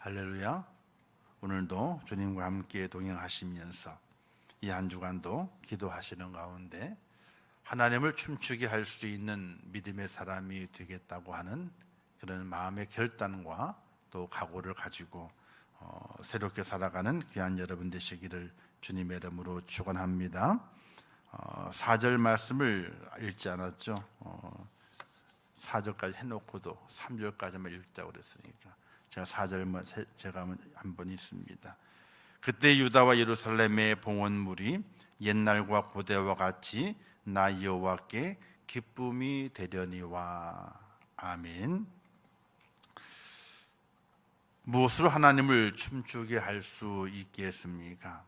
할렐루야. 오늘도 주님과 함께 동행하시면서 이 한 주간도 기도하시는 가운데 하나님을 춤추게 할 수 있는 믿음의 사람이 되겠다고 하는 그런 마음의 결단과 또 각오를 가지고 어, 새롭게 살아가는 귀한 여러분 되시기를 주님의 이름으로 축원합니다. 어, 4절 말씀을 읽지 않았죠. 어, 4절까지 해놓고도 3절까지만 읽자고 그랬으니까 제가 4절만 제가 한번 읽습니다. 그때 유다와 예루살렘의 봉헌물이 옛날과 고대와 같이 나 여호와께 기쁨이 되려니와 아멘. 무엇으로 하나님을 춤추게 할 수 있겠습니까?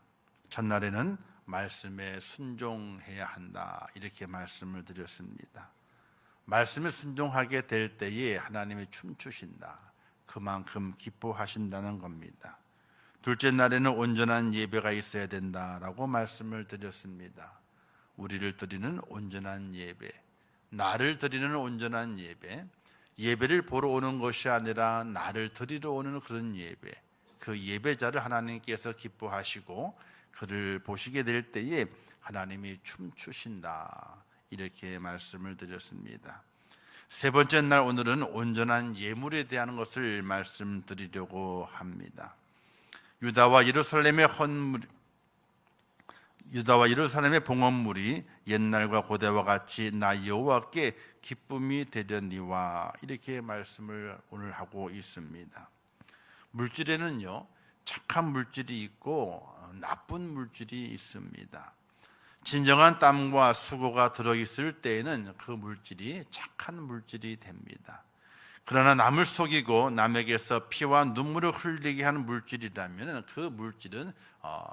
첫날에는 말씀에 순종해야 한다 이렇게 말씀을 드렸습니다. 말씀에 순종하게 될 때에 하나님이 춤추신다. 그만큼 기뻐하신다는 겁니다. 둘째 날에는 온전한 예배가 있어야 된다라고 말씀을 드렸습니다. 우리를 드리는 온전한 예배, 나를 드리는 온전한 예배, 예배를 보러 오는 것이 아니라 나를 드리러 오는 그런 예배, 그 예배자를 하나님께서 기뻐하시고 그를 보시게 될 때에 하나님이 춤추신다. 이렇게 말씀을 드렸습니다. 세 번째 날 오늘은 온전한 예물에 대한 것을 말씀드리려고 합니다. 유다와 예루살렘의 헌물 유다와 예루살렘의 봉헌물이 옛날과 고대와 같이 나 여호와께 기쁨이 되려니와 이렇게 말씀을 오늘 하고 있습니다. 물질에는요 착한 물질이 있고 나쁜 물질이 있습니다. 진정한 땀과 수고가 들어 있을 때에는 그 물질이 착한 물질이 됩니다. 그러나 남을 속이고 남에게서 피와 눈물을 흘리게 하는 물질이라면 그 물질은 어,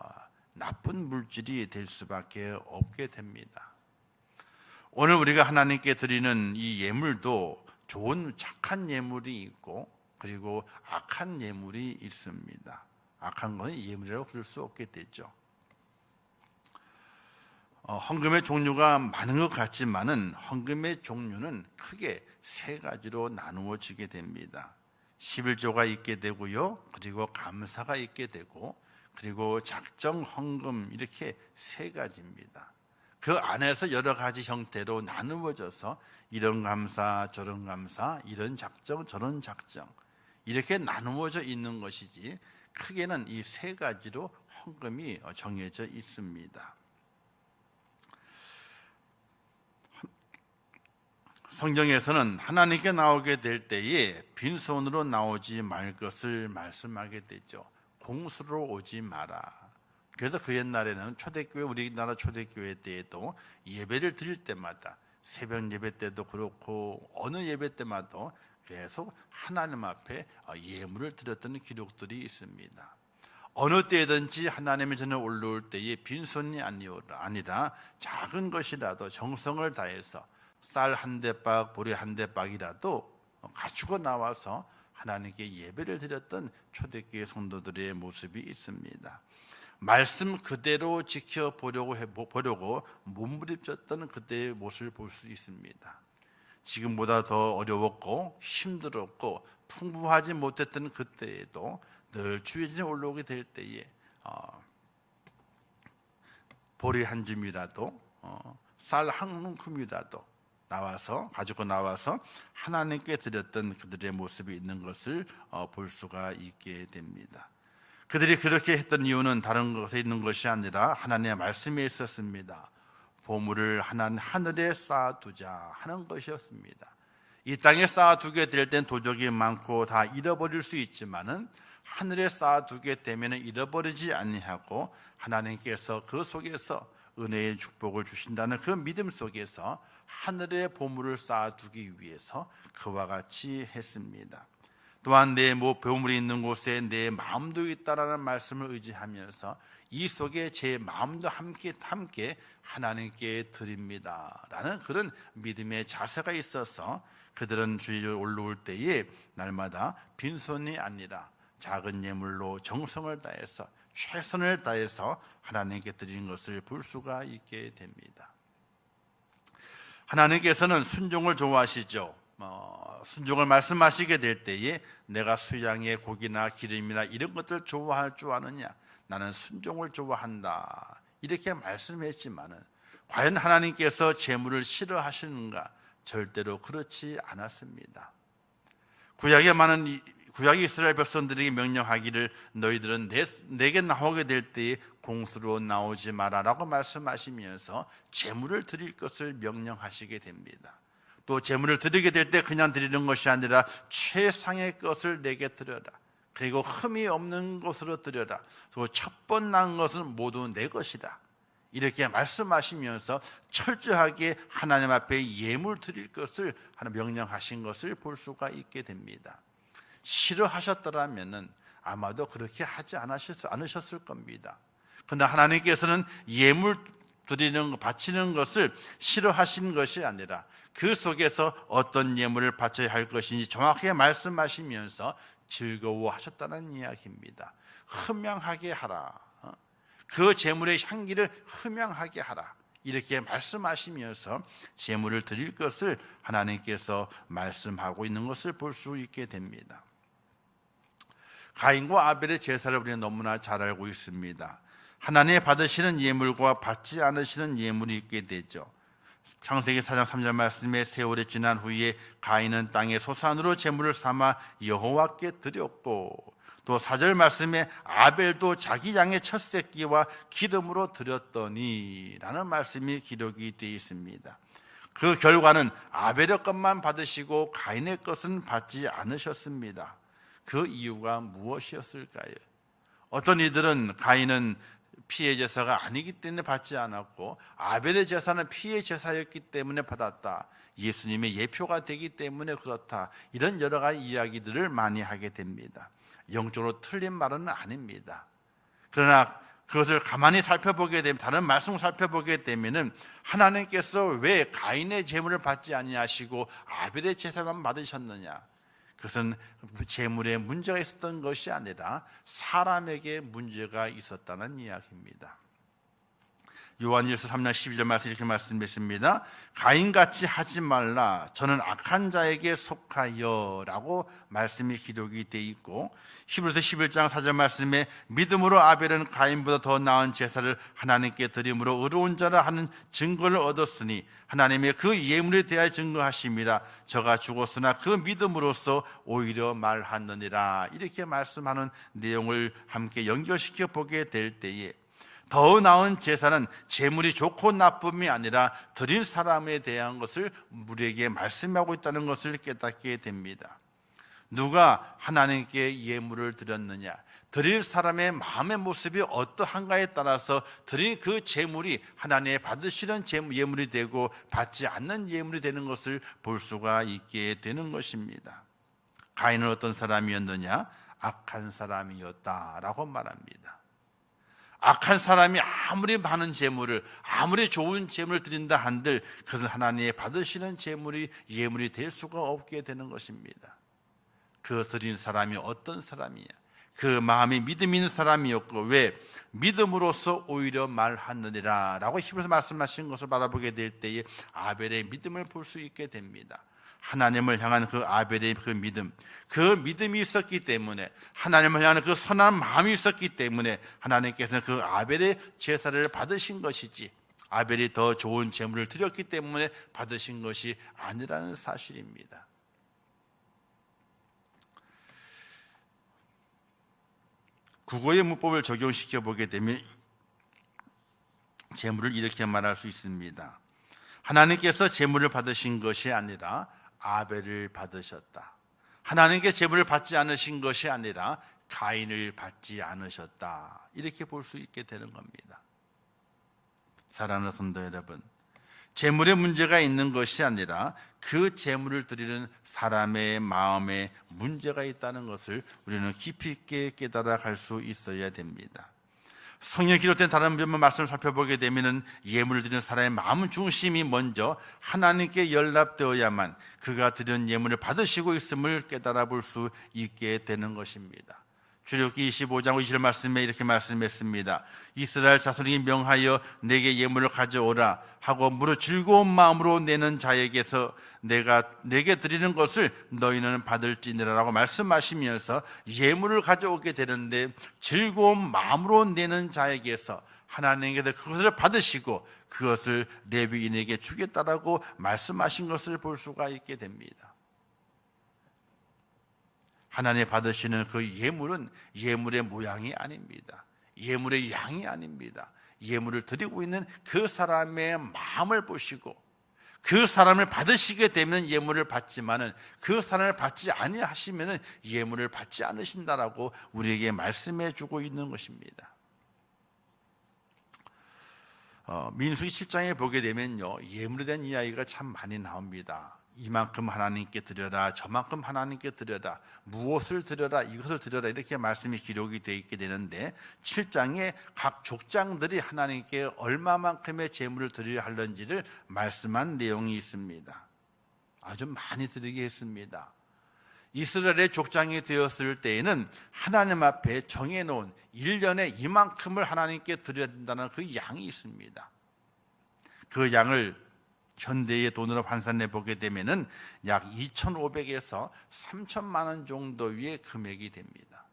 나쁜 물질이 될 수밖에 없게 됩니다. 오늘 우리가 하나님께 드리는 이 예물도 좋은 착한 예물이 있고 그리고 악한 예물이 있습니다. 악한 것은 예물이라고 부를 수 없게 되죠. 어, 헌금의 종류가 많은 것 같지만은 헌금의 종류는 크게 세 가지로 나누어지게 됩니다. 11조가 있게 되고요. 그리고 감사가 있게 되고 그리고 작정 헌금 이렇게 세 가지입니다. 그 안에서 여러 가지 형태로 나누어져서 이런 감사, 저런 감사, 이런 작정, 저런 작정 이렇게 나누어져 있는 것이지 크게는 이 세 가지로 헌금이 정해져 있습니다. 성경에서는 하나님께 나오게 될 때에 빈손으로 나오지 말 것을 말씀하게 되죠. 공수로 오지 마라. 그래서 그 옛날에는 초대교회 우리나라 초대교회 때에도 예배를 드릴 때마다 새벽 예배 때도 그렇고 어느 예배 때마다 계속 하나님 앞에 예물을 드렸던 기록들이 있습니다. 어느 때든지 하나님의 전에 올라올 때에 빈손이 아니라 작은 것이라도 정성을 다해서 쌀 한 대박, 보리 한 대박이라도 가지고 나와서 하나님께 예배를 드렸던 초대교회 성도들의 모습이 있습니다. 말씀 그대로 지켜보려고 해, 보려고 몸부림쳤던 그때의 모습을 볼 수 있습니다. 지금보다 더 어려웠고 힘들었고 풍부하지 못했던 그때에도 늘 주의진에 올라오게 될 때에 어, 보리 한 줌이라도 어, 쌀한 움큼이라도 나와서 가지고 나와서 하나님께 드렸던 그들의 모습이 있는 것을 어, 볼 수가 있게 됩니다. 그들이 그렇게 했던 이유는 다른 것에 있는 것이 아니라 하나님의 말씀에 있었습니다. 보물을 하나님 하늘에 쌓아두자 하는 것이었습니다. 이 땅에 쌓아두게 될 땐 도적이 많고 다 잃어버릴 수 있지만은 하늘에 쌓아두게 되면 잃어버리지 아니하고 하나님께서 그 속에서 은혜의 축복을 주신다는 그 믿음 속에서 하늘의 보물을 쌓아두기 위해서 그와 같이 했습니다. 또한 내뭐 보물이 있는 곳에 내 마음도 있다라는 말씀을 의지하면서 이 속에 제 마음도 함께 함께 하나님께 드립니다라는 그런 믿음의 자세가 있어서 그들은 주일 올라올 때에 날마다 빈손이 아니라 작은 예물로 정성을 다해서 최선을 다해서 하나님께 드리는 것을 볼 수가 있게 됩니다. 하나님께서는 순종을 좋아하시죠. 어, 순종을 말씀하시게 될 때에 내가 수양의 고기나 기름이나 이런 것들 좋아할 줄 아느냐? 나는 순종을 좋아한다. 이렇게 말씀했지만은 과연 하나님께서 재물을 싫어하시는가? 절대로 그렇지 않았습니다. 구약에 많은 이- 구약 이스라엘 백성들에게 명령하기를 너희들은 내, 내게 나오게 될 때에 공수로 나오지 마라라고 말씀하시면서 재물을 드릴 것을 명령하시게 됩니다. 또 재물을 드리게 될 때 그냥 드리는 것이 아니라 최상의 것을 내게 드려라. 그리고 흠이 없는 것으로 드려라. 또 첫번 난 것은 모두 내 것이다. 이렇게 말씀하시면서 철저하게 하나님 앞에 예물 드릴 것을 하나 명령하신 것을 볼 수가 있게 됩니다. 싫어하셨더라면은 아마도 그렇게 하지 않으셨, 않으셨을 겁니다. 그러나 하나님께서는 예물 드리는 거, 바치는 것을 싫어하신 것이 아니라 그 속에서 어떤 예물을 바쳐야 할 것인지 정확하게 말씀하시면서 즐거워하셨다는 이야기입니다. 흠양하게 하라. 어? 그 재물의 향기를 흠양하게 하라. 이렇게 말씀하시면서 재물을 드릴 것을 하나님께서 말씀하고 있는 것을 볼 수 있게 됩니다. 가인과 아벨의 제사를 우리는 너무나 잘 알고 있습니다. 하나님의 받으시는 예물과 받지 않으시는 예물이 있게 되죠. 창세기 4장 3절 말씀에 세월이 지난 후에 가인은 땅의 소산으로 제물을 삼아 여호와께 드렸고 또 4절 말씀에 아벨도 자기 양의 첫 새끼와 기름으로 드렸더니 라는 말씀이 기록이 되어 있습니다. 그 결과는 아벨의 것만 받으시고 가인의 것은 받지 않으셨습니다. 그 이유가 무엇이었을까요? 어떤 이들은 가인은 피해 제사가 아니기 때문에 받지 않았고 아벨의 제사는 피해 제사였기 때문에 받았다. 예수님의 예표가 되기 때문에 그렇다. 이런 여러 가지 이야기들을 많이 하게 됩니다. 영적으로 틀린 말은 아닙니다. 그러나 그것을 가만히 살펴보게 되면 다른 말씀을 살펴보게 되면은 하나님께서 왜 가인의 제물을 받지 아니하시고 아벨의 제사만 받으셨느냐? 그것은 재물에 문제가 있었던 것이 아니라 사람에게 문제가 있었다는 이야기입니다. 요한일서 3장 12절 말씀 이렇게 말씀했습니다. 가인같이 하지 말라. 저는 악한 자에게 속하여라고 말씀이 기록이 돼 있고 히브리서 11장 4절 말씀에 믿음으로 아벨은 가인보다 더 나은 제사를 하나님께 드림으로 의로운 자라 하는 증거를 얻었으니 하나님의 그 예물에 대하여 증거하십니다. 저가 죽었으나 그 믿음으로써 오히려 말하느니라. 이렇게 말씀하는 내용을 함께 연결시켜 보게 될 때에 더 나은 제사는 재물이 좋고 나쁨이 아니라 드릴 사람에 대한 것을 우리에게 말씀하고 있다는 것을 깨닫게 됩니다. 누가 하나님께 예물을 드렸느냐? 드릴 사람의 마음의 모습이 어떠한가에 따라서 드린 그 재물이 하나님의 받으시는 예물이 되고 받지 않는 예물이 되는 것을 볼 수가 있게 되는 것입니다. 가인은 어떤 사람이었느냐? 악한 사람이었다라고 말합니다. 악한 사람이 아무리 많은 재물을 아무리 좋은 재물을 드린다 한들 그것은 하나님의 받으시는 재물이 예물이 될 수가 없게 되는 것입니다. 그 드린 사람이 어떤 사람이냐? 그 마음이 믿음 있는 사람이었고 왜 믿음으로써 오히려 말하느니라라고 히브리서 말씀하신 것을 바라보게 될 때에 아벨의 믿음을 볼 수 있게 됩니다. 하나님을 향한 그 아벨의 그 믿음, 그 믿음이 있었기 때문에 하나님을 향한 그 선한 마음이 있었기 때문에 하나님께서는 그 아벨의 제사를 받으신 것이지 아벨이 더 좋은 제물을 드렸기 때문에 받으신 것이 아니라는 사실입니다. 국어의 문법을 적용시켜 보게 되면 재물을 이렇게 말할 수 있습니다. 하나님께서 재물을 받으신 것이 아니라 아벨을 받으셨다. 하나님께 재물을 받지 않으신 것이 아니라 가인을 받지 않으셨다. 이렇게 볼 수 있게 되는 겁니다. 사랑하는 성도 여러분, 재물에 문제가 있는 것이 아니라 그 재물을 드리는 사람의 마음에 문제가 있다는 것을 우리는 깊이 있게 깨달아 갈 수 있어야 됩니다. 성경 기록된 다른 몇몇 말씀을 살펴보게 되면은 예물을 드리는 사람의 마음 중심이 먼저 하나님께 연락되어야만 그가 드린 예물을 받으시고 있음을 깨달아 볼 수 있게 되는 것입니다. 출애굽기 25장 20절 말씀에 이렇게 말씀했습니다. 이스라엘 자손이 명하여 내게 예물을 가져오라 하고 무릇 즐거운 마음으로 내는 자에게서 내가 내게 드리는 것을 너희는 받을지니라라고 말씀하시면서 예물을 가져오게 되는데 즐거운 마음으로 내는 자에게서 하나님께서 그것을 받으시고 그것을 레위인에게 주겠다라고 말씀하신 것을 볼 수가 있게 됩니다. 하나님 받으시는 그 예물은 예물의 모양이 아닙니다. 예물의 양이 아닙니다. 예물을 드리고 있는 그 사람의 마음을 보시고 그 사람을 받으시게 되면 예물을 받지만은 그 사람을 받지 아니하시면은 예물을 받지 않으신다라고 우리에게 말씀해 주고 있는 것입니다. 어, 민수기 7장에 보게 되면요 예물에 대한 이야기가 참 많이 나옵니다. 이만큼 하나님께 드려라 저만큼 하나님께 드려라 무엇을 드려라 이것을 드려라 이렇게 말씀이 기록이 되어 있게 되는데 7장에 각 족장들이 하나님께 얼마만큼의 제물을 드려야 할는지를 말씀한 내용이 있습니다. 아주 많이 드리게 했습니다. 이스라엘의 족장이 되었을 때에는 하나님 앞에 정해놓은 1년에 이만큼을 하나님께 드려야 된다는 그 양이 있습니다. 그 양을 현대의 돈으로 환산해 보게 되면은 약 2,500에서 3천만 원 정도의 금액이 됩니다.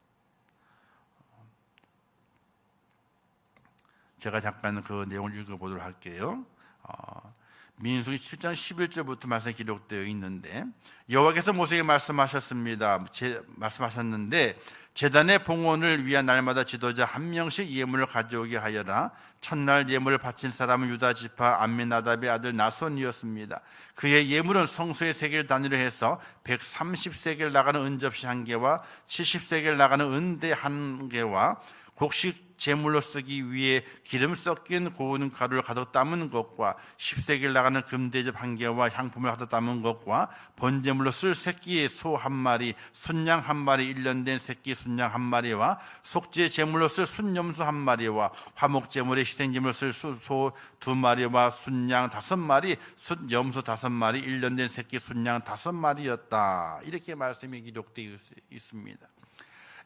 제가 잠깐 그 내용을 읽어보도록 할게요. 어, 민수기 7장 11절부터 말씀 기록되어 있는데 여호와께서 모세에게 말씀하셨습니다. 제, 말씀하셨는데 제단의 봉헌을 위한 날마다 지도자 한 명씩 예물을 가져오게 하여라. 첫날 예물을 바친 사람은 유다 지파 암미나답의 아들 나손이었습니다. 그의 예물은 성소의 세계를 단위로 해서 130세겔 나가는 은접시 한 개와 70세겔 나가는 은대 한 개와 곡식 제물로 쓰기 위해 기름 섞인 고운 가루를 가득 담은 것과 10세겔 나가는 금대접 한 개와 향품을 가득 담은 것과 번제물로 쓸 새끼의 소 한 마리, 순양 한 마리, 1년 된 새끼 순양 한 마리와 속죄 제물로 쓸 순염소 한 마리와 화목 제물에 희생 제물로 쓸 소 두 마리와 순양 다섯 마리, 순염소 다섯 마리, 1년 된 새끼 순양 다섯 마리였다. 이렇게 말씀이 기록되어 있습니다.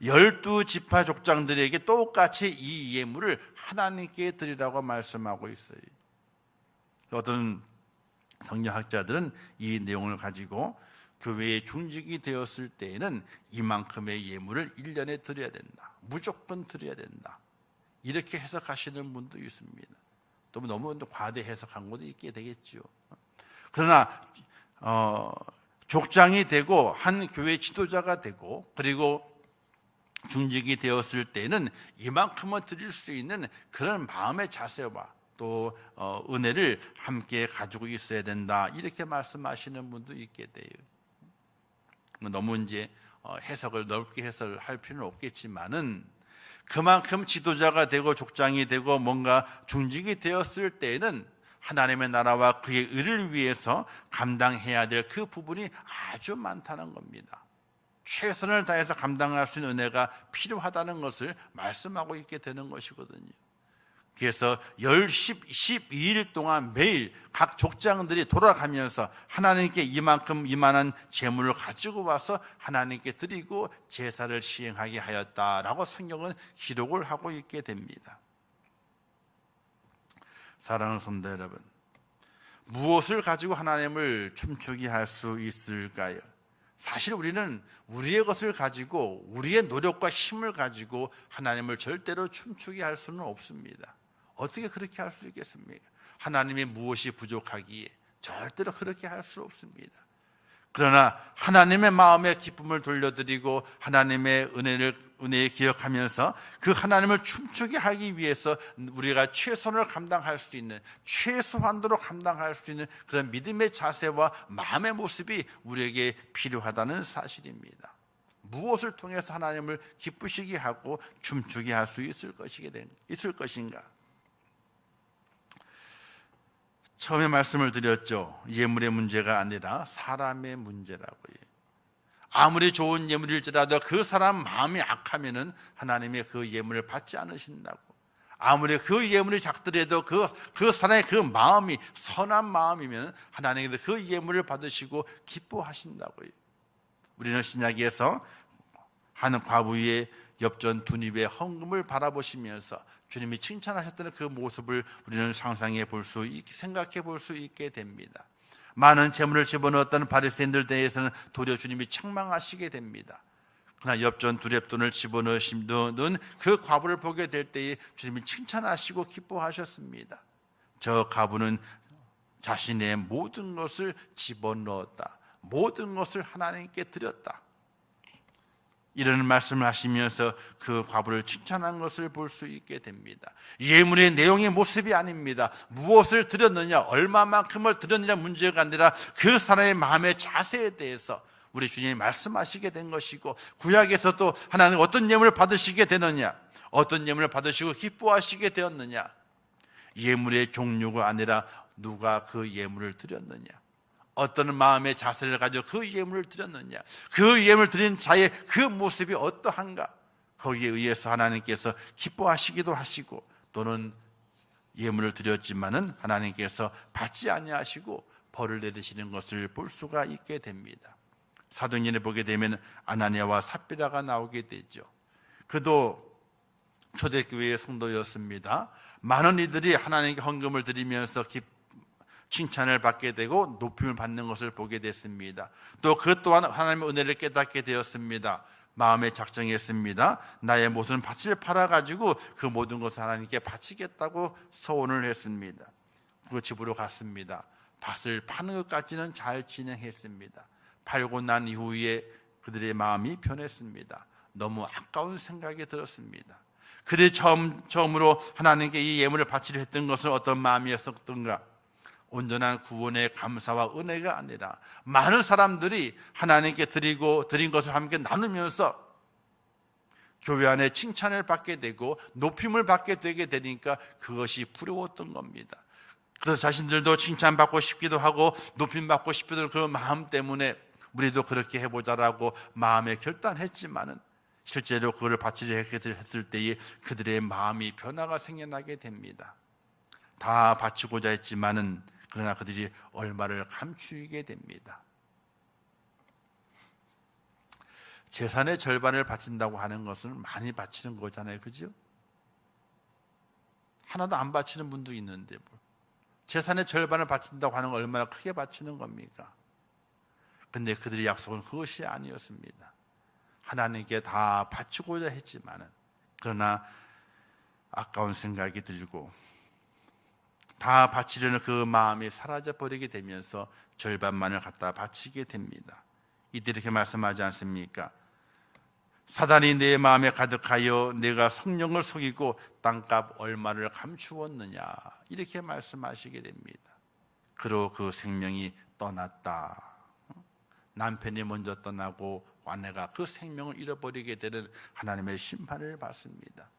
열두 지파 족장들에게 똑같이 이 예물을 하나님께 드리라고 말씀하고 있어요. 어떤 성경학자들은 이 내용을 가지고 교회의 중직이 되었을 때에는 이만큼의 예물을 1년에 드려야 된다. 무조건 드려야 된다. 이렇게 해석하시는 분도 있습니다. 또 너무 과대 해석한 것도 있게 되겠죠. 그러나 어, 족장이 되고 한 교회 지도자가 되고 그리고 중직이 되었을 때는 이만큼은 드릴 수 있는 그런 마음의 자세와 또 어, 은혜를 함께 가지고 있어야 된다 이렇게 말씀하시는 분도 있게 돼요. 너무 이제 어, 해석을 넓게 해석할 필요는 없겠지만은 그만큼 지도자가 되고 족장이 되고 뭔가 중직이 되었을 때는 하나님의 나라와 그의 의를 위해서 감당해야 될 그 부분이 아주 많다는 겁니다. 최선을 다해서 감당할 수 있는 은혜가 필요하다는 것을 말씀하고 있게 되는 것이거든요. 그래서 10, 12일 동안 매일 각 족장들이 돌아가면서 하나님께 이만큼 이만한 재물을 가지고 와서 하나님께 드리고 제사를 시행하게 하였다라고 성경은 기록을 하고 있게 됩니다. 사랑하는 성도 여러분, 무엇을 가지고 하나님을 춤추게 할 수 있을까요? 사실 우리는 우리의 것을 가지고 우리의 노력과 힘을 가지고 하나님을 절대로 춤추게 할 수는 없습니다. 어떻게 그렇게 할 수 있겠습니까? 하나님의 무엇이 부족하기에 절대로 그렇게 할 수 없습니다. 그러나 하나님의 마음의 기쁨을 돌려드리고 하나님의 은혜를 은혜에 기억하면서 그 하나님을 춤추게 하기 위해서 우리가 최선을 감당할 수 있는 최소한도로 감당할 수 있는 그런 믿음의 자세와 마음의 모습이 우리에게 필요하다는 사실입니다. 무엇을 통해서 하나님을 기쁘시게 하고 춤추게 할 수 있을 것이게 있을 것인가? 처음에 말씀을 드렸죠. 예물의 문제가 아니라 사람의 문제라고요. 아무리 좋은 예물일지라도 그 사람 마음이 악하면은 하나님의 그 예물을 받지 않으신다고. 아무리 그 예물이 작더라도 그, 그 사람의 그 마음이 선한 마음이면 하나님께서 그 예물을 받으시고 기뻐하신다고요. 우리는 신약에서 한 과부의 엽전 두입의 헌금을 바라보시면서 주님이 칭찬하셨던 그 모습을 우리는 상상해 볼 수, 생각해 볼 수 있게 됩니다. 많은 재물을 집어넣었던 바리새인들 대해서는 도리어 주님이 책망하시게 됩니다. 그러나 엽전 두랩돈을 집어넣으신 그 과부를 보게 될 때에 주님이 칭찬하시고 기뻐하셨습니다. 저 과부는 자신의 모든 것을 집어넣었다. 모든 것을 하나님께 드렸다. 이런 말씀을 하시면서 그 과부를 칭찬한 것을 볼 수 있게 됩니다. 예물의 내용의 모습이 아닙니다. 무엇을 드렸느냐, 얼마만큼을 드렸느냐 문제가 아니라 그 사람의 마음의 자세에 대해서 우리 주님이 말씀하시게 된 것이고 구약에서 또 하나님 어떤 예물을 받으시게 되느냐, 어떤 예물을 받으시고 기뻐하시게 되었느냐, 예물의 종류가 아니라 누가 그 예물을 드렸느냐. 어떤 마음의 자세를 가지고 그 예물을 드렸느냐 그 예물을 드린 자의 그 모습이 어떠한가 거기에 의해서 하나님께서 기뻐하시기도 하시고 또는 예물을 드렸지만은 하나님께서 받지 아니하시고 벌을 내리시는 것을 볼 수가 있게 됩니다. 사도행전에 보게 되면 아나니아와 삽비라가 나오게 되죠. 그도 초대교회의 성도였습니다. 많은 이들이 하나님께 헌금을 드리면서 기, 칭찬을 받게 되고 높임을 받는 것을 보게 됐습니다. 또 그 또한 하나님의 은혜를 깨닫게 되었습니다. 마음에 작정했습니다. 나의 모든 밭을 팔아 가지고 그 모든 것을 하나님께 바치겠다고 서원을 했습니다. 그 집으로 갔습니다. 밭을 파는 것까지는 잘 진행했습니다. 팔고 난 이후에 그들의 마음이 변했습니다. 너무 아까운 생각이 들었습니다. 그들이 처음, 처음으로 하나님께 이 예물을 바치려 했던 것은 어떤 마음이었던가? 온전한 구원의 감사와 은혜가 아니라 많은 사람들이 하나님께 드리고 드린 것을 함께 나누면서 교회 안에 칭찬을 받게 되고 높임을 받게 되게 되니까 그것이 부러웠던 겁니다. 그래서 자신들도 칭찬받고 싶기도 하고 높임 받고 싶기도 그런 마음 때문에 우리도 그렇게 해보자라고 마음에 결단했지만은 실제로 그걸 바치려 했을 때에 그들의 마음이 변화가 생겨나게 됩니다. 다 바치고자 했지만은 그러나 그들이 얼마를 감추게 됩니다. 재산의 절반을 바친다고 하는 것은 많이 바치는 거잖아요. 그죠? 하나도 안 바치는 분도 있는데 뭐. 재산의 절반을 바친다고 하는 건 얼마나 크게 바치는 겁니까? 근데 그들의 약속은 그것이 아니었습니다. 하나님께 다 바치고자 했지만은 그러나 아까운 생각이 들고 다 바치려는 그 마음이 사라져 버리게 되면서 절반만을 갖다 바치게 됩니다. 이때 이렇게 말씀하지 않습니까? 사단이 내 마음에 가득하여 내가 성령을 속이고 땅값 얼마를 감추었느냐 이렇게 말씀하시게 됩니다. 그로 그 생명이 떠났다. 남편이 먼저 떠나고 아내가 그 생명을 잃어버리게 되는 하나님의 심판을 받습니다.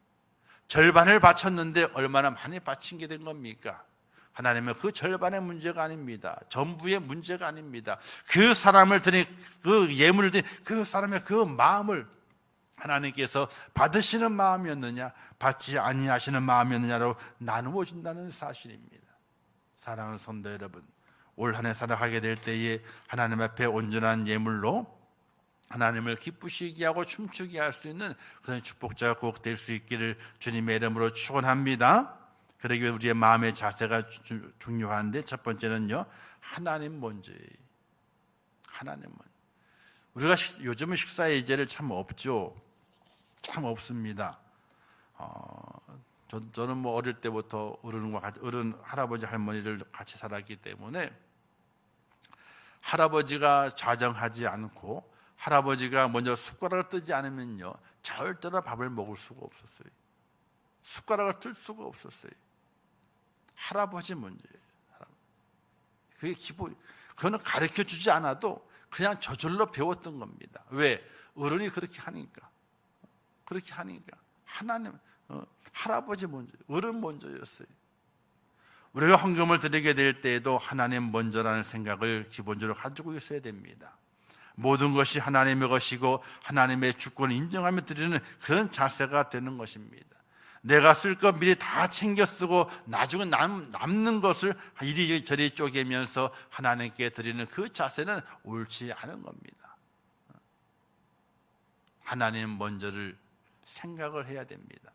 절반을 바쳤는데 얼마나 많이 바친 게 된 겁니까? 하나님은 그 절반의 문제가 아닙니다. 전부의 문제가 아닙니다. 그 사람을 드린 그 예물을 드린 그 사람의 그 마음을 하나님께서 받으시는 마음이었느냐, 받지 아니하시는 마음이었느냐로 나누어 준다는 사실입니다. 사랑하는 성도 여러분, 올 한해 살아가게 될 때에 하나님 앞에 온전한 예물로 하나님을 기쁘시게 하고 춤추게 할 수 있는 그런 축복자가 꼭 될 수 있기를 주님의 이름으로 축원합니다. 그러기 위해 우리의 마음의 자세가 주, 중요한데 첫 번째는요 하나님 먼저. 하나님 먼저. 우리가 식, 요즘은 식사 예제를 참 없죠. 참 없습니다. 어, 저, 저는 뭐 어릴 때부터 어른과 같이, 어른 할아버지 할머니를 같이 살았기 때문에 할아버지가 자정하지 않고 할아버지가 먼저 숟가락을 뜨지 않으면요 절대로 밥을 먹을 수가 없었어요. 숟가락을 뜰 수가 없었어요 할아버지 문제예요. 그게 기본. 그거는 가르쳐 주지 않아도 그냥 저절로 배웠던 겁니다. 왜? 어른이 그렇게 하니까. 그렇게 하니까. 하나님, 어, 할아버지 먼저, 어른 먼저였어요. 우리가 헌금을 드리게 될 때에도 하나님 먼저라는 생각을 기본적으로 가지고 있어야 됩니다. 모든 것이 하나님의 것이고 하나님의 주권을 인정하며 드리는 그런 자세가 되는 것입니다. 내가 쓸 것 미리 다 챙겨 쓰고 나중에 남, 남는 것을 이리저리 쪼개면서 하나님께 드리는 그 자세는 옳지 않은 겁니다. 하나님 먼저를 생각을 해야 됩니다.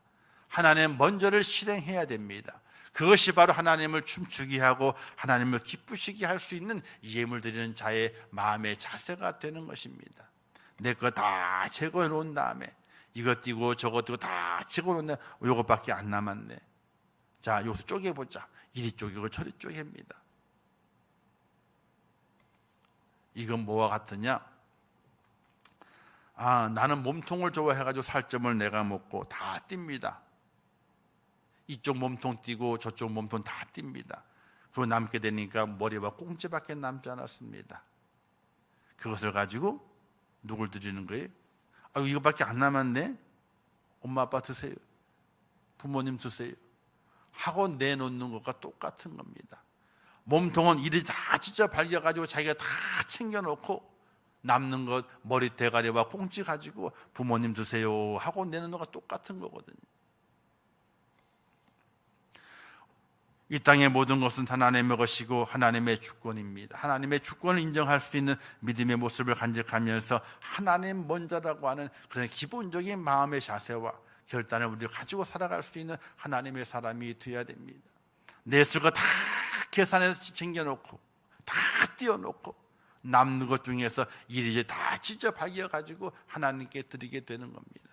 하나님 먼저를 실행해야 됩니다. 그것이 바로 하나님을 춤추게 하고 하나님을 기쁘시게 할 수 있는 예물 드리는 자의 마음의 자세가 되는 것입니다. 내 거 다 제거해 놓은 다음에 이것 띄고 저것 띄고 다 놓네 요것밖에 안 남았네. 자, 여기서 쪼개보자. 이리 쪼개고 저리 쪼갭니다. 이건 뭐와 같으냐? 아, 나는 몸통을 좋아해가지고 살점을 내가 먹고 다 띱니다. 이쪽 몸통 띄고 저쪽 몸통 다 띱니다. 그리고 남게 되니까 머리와 꽁지밖에 남지 않았습니다. 그것을 가지고 누굴 드리는 거예요? 아, 이거밖에 안 남았네? 엄마 아빠 드세요. 부모님 드세요. 하고 내놓는 것과 똑같은 겁니다. 몸통은 이리 다 찢어 발겨가지고 자기가 다 챙겨놓고 남는 것 머리 대가리와 꽁치 가지고 부모님 드세요 하고 내는 거가 똑같은 거거든요. 이 땅의 모든 것은 하나님의 것이고 하나님의 주권입니다. 하나님의 주권을 인정할 수 있는 믿음의 모습을 간직하면서 하나님 먼저라고 하는 그런 기본적인 마음의 자세와 결단을 우리가 가지고 살아갈 수 있는 하나님의 사람이 되어야 됩니다. 내 쓸거 다 계산해서 챙겨놓고 다 띄워놓고 남는 것 중에서 이리저리 다 찢어 발겨 가지고 하나님께 드리게 되는 겁니다.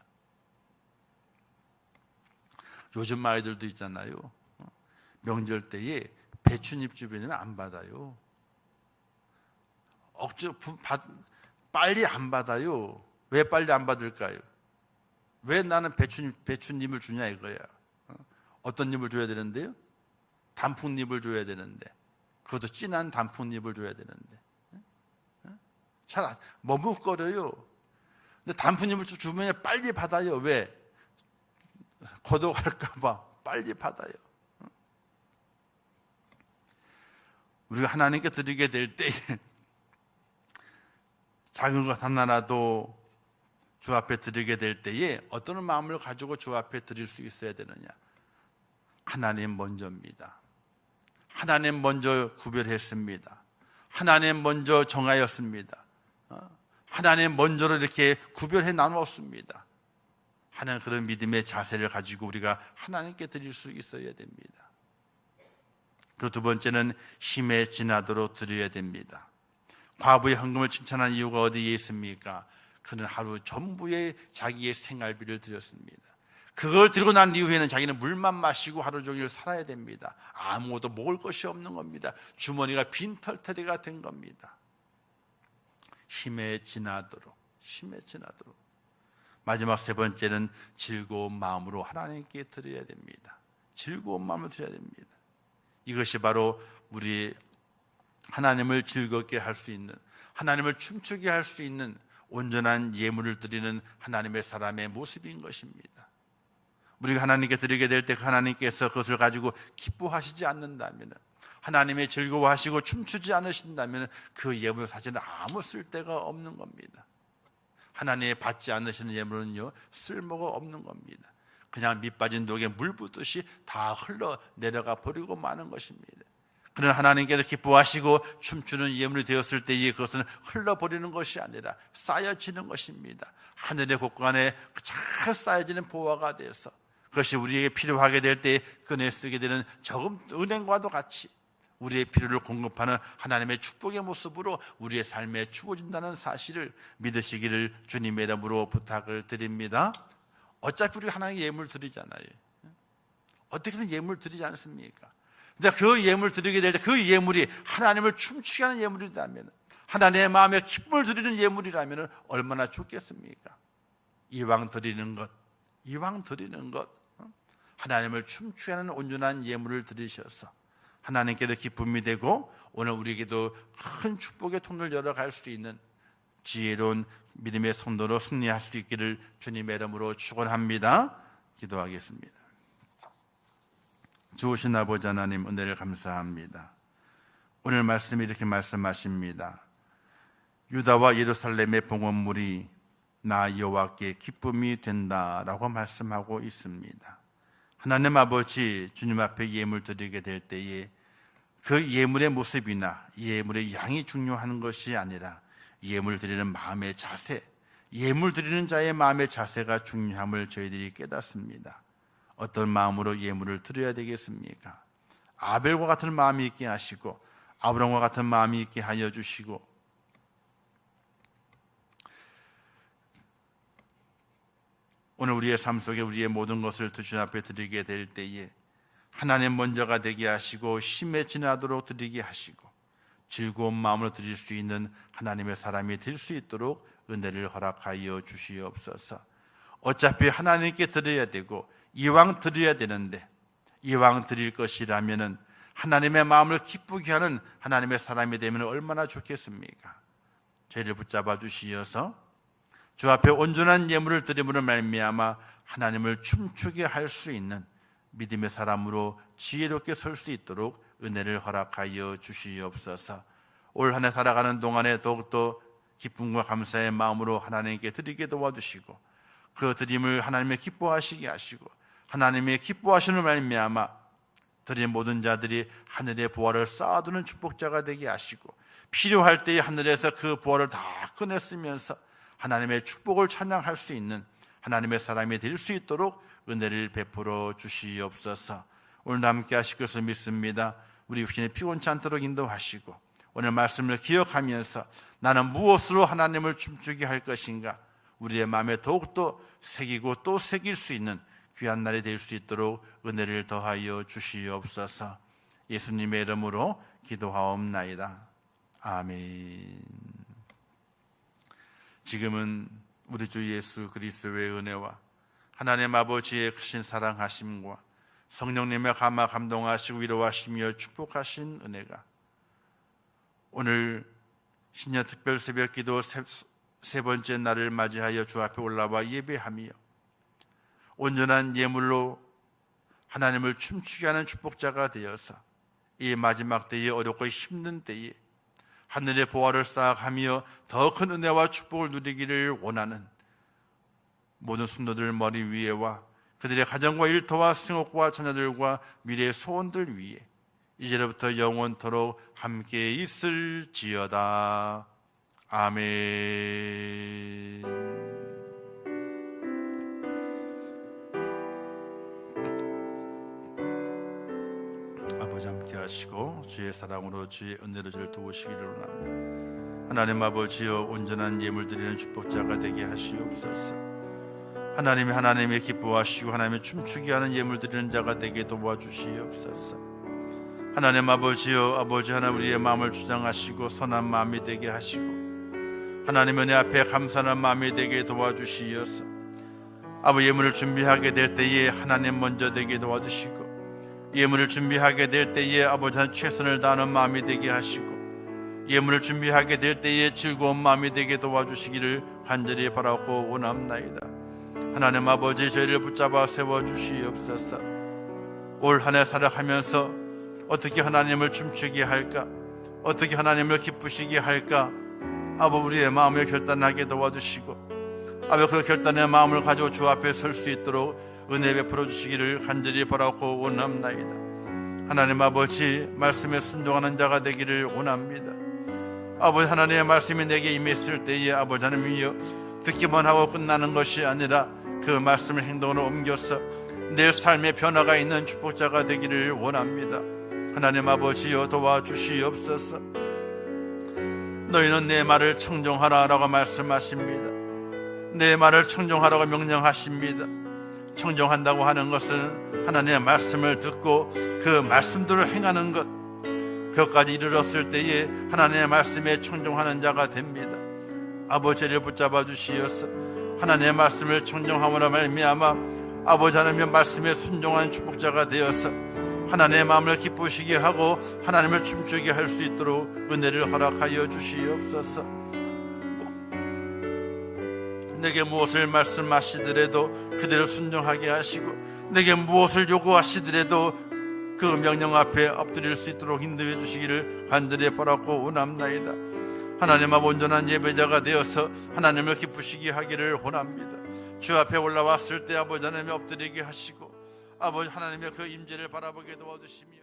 요즘 아이들도 있잖아요. 명절 때에 배추잎 주변에는 안 받아요. 억지 빨리 안 받아요. 왜 빨리 안 받을까요? 왜 나는 배추잎 배추잎을 주냐 이거야. 어떤 잎을 줘야 되는데요? 단풍잎을 줘야 되는데 그것도 진한 단풍잎을 줘야 되는데 잘 머뭇거려요. 근데 단풍잎을 주면 빨리 받아요. 왜? 거둬갈까봐 빨리 받아요. 우리가 하나님께 드리게 될때 작은 것 하나라도 주 앞에 드리게 될 때에 어떤 마음을 가지고 주 앞에 드릴 수 있어야 되느냐? 하나님 먼저입니다. 하나님 먼저 구별했습니다. 하나님 먼저 정하였습니다. 어? 하나님 먼저로 이렇게 구별해 나누었습니다. 하는 그런 믿음의 자세를 가지고 우리가 하나님께 드릴 수 있어야 됩니다. 그두 번째는 힘에 지나도록 드려야 됩니다. 과부의 헌금을 칭찬한 이유가 어디에 있습니까? 그는 하루 전부의 자기의 생활비를 드렸습니다. 그걸 들고 난 이후에는 자기는 물만 마시고 하루 종일 살아야 됩니다. 아무것도 먹을 것이 없는 겁니다. 주머니가 빈털터리가 된 겁니다. 힘에 지나도록, 힘에 지나도록. 마지막 세 번째는 즐거운 마음으로 하나님께 드려야 됩니다. 즐거운 마음을 드려야 됩니다. 이것이 바로 우리 하나님을 즐겁게 할 수 있는 하나님을 춤추게 할 수 있는 온전한 예물을 드리는 하나님의 사람의 모습인 것입니다. 우리가 하나님께 드리게 될때그 하나님께서 그것을 가지고 기뻐하시지 않는다면 하나님의 즐거워하시고 춤추지 않으신다면 그 예물 사실은 아무 쓸데가 없는 겁니다. 하나님의 받지 않으시는 예물은요 쓸모가 없는 겁니다. 그냥 밑 빠진 독에 물 붓듯이 다 흘러 내려가 버리고 마는 것입니다. 그러나 하나님께서 기뻐하시고 춤추는 예물이 되었을 때에 그것은 흘러버리는 것이 아니라 쌓여지는 것입니다. 하늘의 곳간에 잘 쌓여지는 보화가 되어서 그것이 우리에게 필요하게 될 때 꺼내 쓰게 되는 저금 은행과도 같이 우리의 필요를 공급하는 하나님의 축복의 모습으로 우리의 삶에 주어진다는 사실을 믿으시기를 주님의 이름으로 부탁을 드립니다. 어차피 우리가 하나님 예물 드리잖아요. 어떻게든 예물 드리지 않습니까? 근데 그 예물 드리게 될 때 그 예물이 하나님을 춤추게 하는 예물이라면 하나님의 마음에 기쁨을 드리는 예물이라면 얼마나 좋겠습니까? 이왕 드리는 것, 이왕 드리는 것, 하나님을 춤추게 하는 온전한 예물을 드리셔서 하나님께도 기쁨이 되고 오늘 우리에게도 큰 축복의 통을 열어갈 수 있는 지혜로운 믿음의 성도로 승리할 수 있기를 주님의 이름으로 축원합니다. 기도하겠습니다. 주오신 아버지 하나님 은혜를 감사합니다. 오늘 말씀이 이렇게 말씀하십니다. 유다와 예루살렘의 봉헌물이 나 여호와께 기쁨이 된다라고 말씀하고 있습니다. 하나님 아버지 주님 앞에 예물 드리게 될 때에 그 예물의 모습이나 예물의 양이 중요한 것이 아니라 예물 드리는 마음의 자세, 예물 드리는 자의 마음의 자세가 중요함을 저희들이 깨닫습니다. 어떤 마음으로 예물을 드려야 되겠습니까? 아벨과 같은 마음이 있게 하시고 아브람과 같은 마음이 있게 하여 주시고 오늘 우리의 삶 속에 우리의 모든 것을 주님 앞에 드리게 될 때에 하나님 먼저가 되게 하시고 힘에 지나도록 드리게 하시고 즐거운 마음으로 드릴 수 있는 하나님의 사람이 될 수 있도록 은혜를 허락하여 주시옵소서. 어차피 하나님께 드려야 되고 이왕 드려야 되는데 이왕 드릴 것이라면은 하나님의 마음을 기쁘게 하는 하나님의 사람이 되면 얼마나 좋겠습니까? 저희를 붙잡아 주시어서 주 앞에 온전한 예물을 드림으로 말미암아 하나님을 춤추게 할 수 있는 믿음의 사람으로 지혜롭게 설 수 있도록 은혜를 허락하여 주시옵소서. 올 한 해 살아가는 동안에 더욱더 기쁨과 감사의 마음으로 하나님께 드리게 도와주시고 그 드림을 하나님의 기뻐하시게 하시고 하나님의 기뻐하시는 말미암아 드린 모든 자들이 하늘의 부활을 쌓아두는 축복자가 되게 하시고 필요할 때에 하늘에서 그 부활을 다 꺼냈으면서 하나님의 축복을 찬양할 수 있는 하나님의 사람이 될 수 있도록 은혜를 베풀어 주시옵소서. 오늘 함께 하실 것을 믿습니다. 우리 육신의 피곤치 않도록 인도하시고 오늘 말씀을 기억하면서 나는 무엇으로 하나님을 춤추게 할 것인가 우리의 마음에 더욱더 새기고 또 새길 수 있는 귀한 날이 될 수 있도록 은혜를 더하여 주시옵소서. 예수님의 이름으로 기도하옵나이다. 아멘. 지금은 우리 주 예수 그리스도의 은혜와 하나님 아버지의 크신 사랑하심과 성령님의 감화 감동하시고 위로하시며 축복하신 은혜가 오늘 신년 특별 새벽 기도 세, 세 번째 날을 맞이하여 주 앞에 올라와 예배하며 온전한 예물로 하나님을 춤추게 하는 축복자가 되어서 이 마지막 때에 어렵고 힘든 때에 하늘의 보화를 쌓아가며 더 큰 은혜와 축복을 누리기를 원하는 모든 순도들 머리 위에와 그들의 가정과 일터와 생업과 자녀들과 미래의 소원들 위에 이제로부터 영원토록 함께 있을지어다. 아멘. 아버지 함께 하시고 주의 사랑으로 주의 은혜로 저를 도우시기를 원합니다. 하나님 아버지여 온전한 예물 드리는 축복자가 되게 하시옵소서. 하나님이 하나님의 기뻐하시고 하나님의 춤추게 하는 예물 드리는 자가 되게 도와주시옵소서. 하나님 아버지여 아버지 하나 우리의 마음을 주장하시고 선한 마음이 되게 하시고 하나님 은혜 앞에 감사하는 마음이 되게 도와주시옵소서. 아버 예물을 준비하게 될 때에 하나님 먼저 되게 도와주시고 예물을 준비하게 될 때에 아버지 한 최선을 다하는 마음이 되게 하시고 예물을 준비하게 될 때에 즐거운 마음이 되게 도와주시기를 간절히 바라고 원합나이다. 하나님 아버지 저희를 붙잡아 세워 주시옵소서. 올 한 해 살아가면서 어떻게 하나님을 춤추게 할까? 어떻게 하나님을 기쁘시게 할까? 아버 우리의 마음을 결단하게 도와주시고 아버 그 결단의 마음을 가지고 주 앞에 설 수 있도록 은혜 베풀어 주시기를 간절히 바라고 원합나이다. 하나님 아버지 말씀에 순종하는 자가 되기를 원합니다. 아버지 하나님의 말씀이 내게 임했을 때에 아버지 하나님이여 듣기만 하고 끝나는 것이 아니라 그 말씀을 행동으로 옮겨서 내 삶의 변화가 있는 축복자가 되기를 원합니다. 하나님 아버지여 도와주시옵소서. 너희는 내 말을 청종하라라고 말씀하십니다. 내 말을 청종하라고 명령하십니다. 청종한다고 하는 것은 하나님의 말씀을 듣고 그 말씀대로 행하는 것 그것까지 이르렀을 때에 하나님의 말씀에 청종하는 자가 됩니다. 아버지를 붙잡아 주시어서 하나님의 말씀을 청정함으로 말미암아 아버지 하나님의 말씀에 순종한 축복자가 되어서 하나님의 마음을 기쁘시게 하고 하나님을 춤추게 할 수 있도록 은혜를 허락하여 주시옵소서. 내게 무엇을 말씀하시더라도 그대로 순종하게 하시고 내게 무엇을 요구하시더라도 그 명령 앞에 엎드릴 수 있도록 인도해 주시기를 간절히 바라고 원합나이다. 하나님 앞 온전한 예배자가 되어서 하나님을 기쁘시게 하기를 원합니다. 주 앞에 올라왔을 때 아버지 하나님이 엎드리게 하시고 아버지 하나님의 그 임재를 바라보게 도와주시며